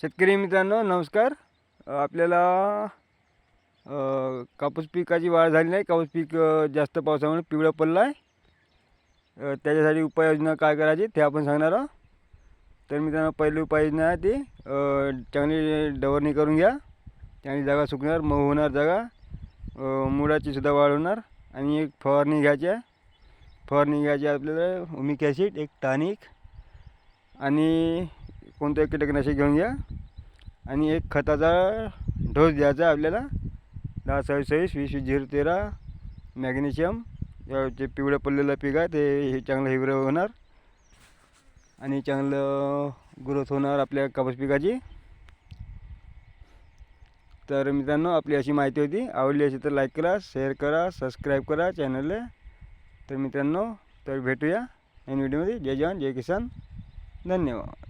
शेतकरी मित्रांनो नमस्कार. आपल्याला कापूस पिकाची वाढ झाली नाही. कापूस पीक जास्त पावसामुळे पिवळं पडलं आहे त्याच्यासाठी उपाययोजना काय करायची ते आपण सांगणार आहोत. तर मित्रांनो पहिली उपाययोजना आहे ती चांगली डवरणी करून घ्या. चांगली जागा सुकणार मऊ होणार जागा. मुळाचीसुद्धा मुळाची सुद्धा वाढ होणार. आणि एक फवारणी घ्यायची आहे. फवारणी घ्यायची आपल्याला ओमिक ॲसिड एक टॉनिक. आणि कोणतं एक कीटकनाशक घेऊन घ्या. आणि एक खताचा डोस द्यायचा आहे आपल्याला. दहा सव्वीस वीस झिरो तेरा मॅग्नेशियम. जे पिवळं पडलेलं पीक आहे ते हे चांगलं हिवरं होणार. आणि चांगलं ग्रोथ होणार आपल्या कापूस पिकाची. तर मित्रांनो आपली अशी माहिती होती. आवडली अशी तर लाईक करा शेअर करा सबस्क्राईब करा चॅनलला तर मित्रांनो तर भेटूया नवीन व्हिडिओमध्ये जय जवान जय किसान. धन्यवाद.